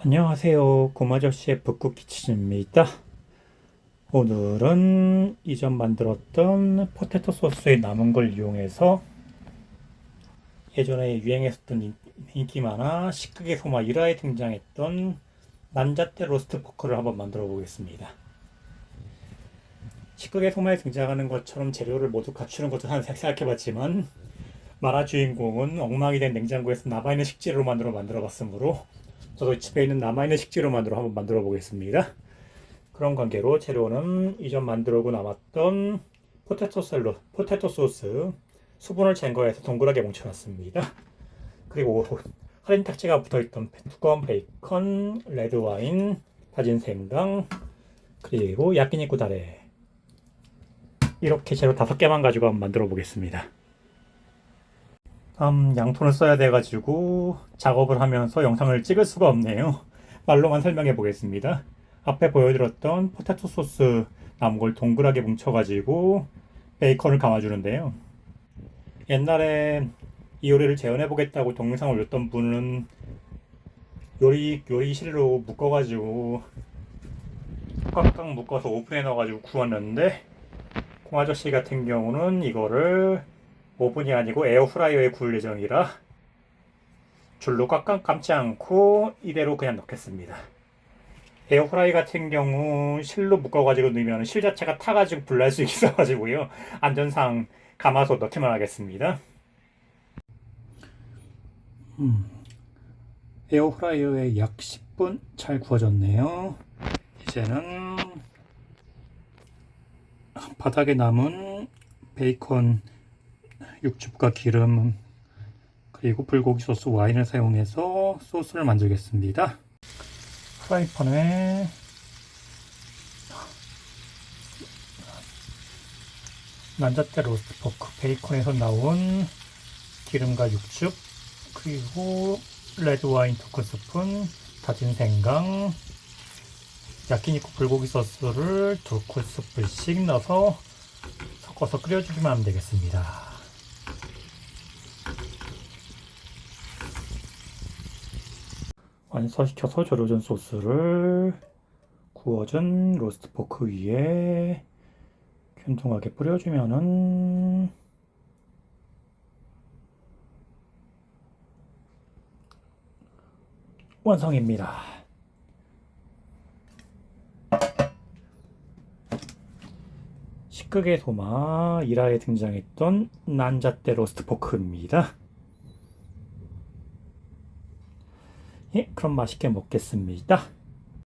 안녕하세요. 고마저 셰프 쿠키치즈입니다. 오늘은 이전 만들었던 포테토 소스의 남은 걸 이용해서 예전에 유행했었던 인- 인기 많아 식극의 소마 1화에 등장했던 난자떼 로스트 포크를 한번 만들어 보겠습니다. 식극의 소마에 등장하는 것처럼 재료를 모두 갖추는 것도 한 생각해봤지만 만화 주인공은 엉망이 된 냉장고에서 남아있는 식재료로 만들어 만들어 봤으므로 저도 집에 있는 남아있는 식재료만으로 한번 만들어 보겠습니다. 그런 관계로 재료는 이전 만들고 남았던 포테토 셀러, 포테토 소스, 수분을 제거해서 동그랗게 뭉쳐놨습니다. 그리고 할인 탁지가 붙어있던 두꺼운 베이컨, 레드 와인, 다진 생강, 그리고 야끼니쿠 다레 이렇게 재료 다섯 개만 가지고 한번 만들어 보겠습니다. 음, 양손을 써야 돼가지고 작업을 하면서 영상을 찍을 수가 없네요. 말로만 설명해 보겠습니다. 앞에 보여드렸던 포테토 소스 남은 걸 동그랗게 뭉쳐가지고 베이컨을 감아주는데요. 옛날에 이 요리를 재현해 보겠다고 동영상 올렸던 분은 요리 요리실로 묶어가지고 꽉꽉 묶어서 오븐에 넣어가지고 구웠는데 공 아저씨 같은 경우는 이거를 오븐이 아니고 에어프라이어에 구울 예정이라 줄로 꽉꽉 감지 않고 이대로 그냥 넣겠습니다. 에어프라이 같은 경우 실로 묶어가지고 넣으면 실 자체가 타가지고 불날 수 있어가지고요. 안전상 감아서 넣기만 하겠습니다. 음, 에어프라이어에 약 10분 잘 구워졌네요. 이제는 바닥에 남은 베이컨 육즙과 기름 그리고 불고기 소스 와인을 사용해서 소스를 만들겠습니다. 프라이팬에 난자떼 로스트 포크 베이컨에서 나온 기름과 육즙 그리고 레드 와인 두 큰스푼 다진 생강 야끼니쿠 불고기 소스를 두 큰스푼씩 넣어서 섞어서 끓여주기만 하면 되겠습니다. 완성시켜서 절여준 소스를 구워진 로스트 포크 위에 균등하게 뿌려주면은 완성입니다. 식극의 소마 1화에 등장했던 난자떼 로스트 포크입니다. 예, 그럼 맛있게 먹겠습니다.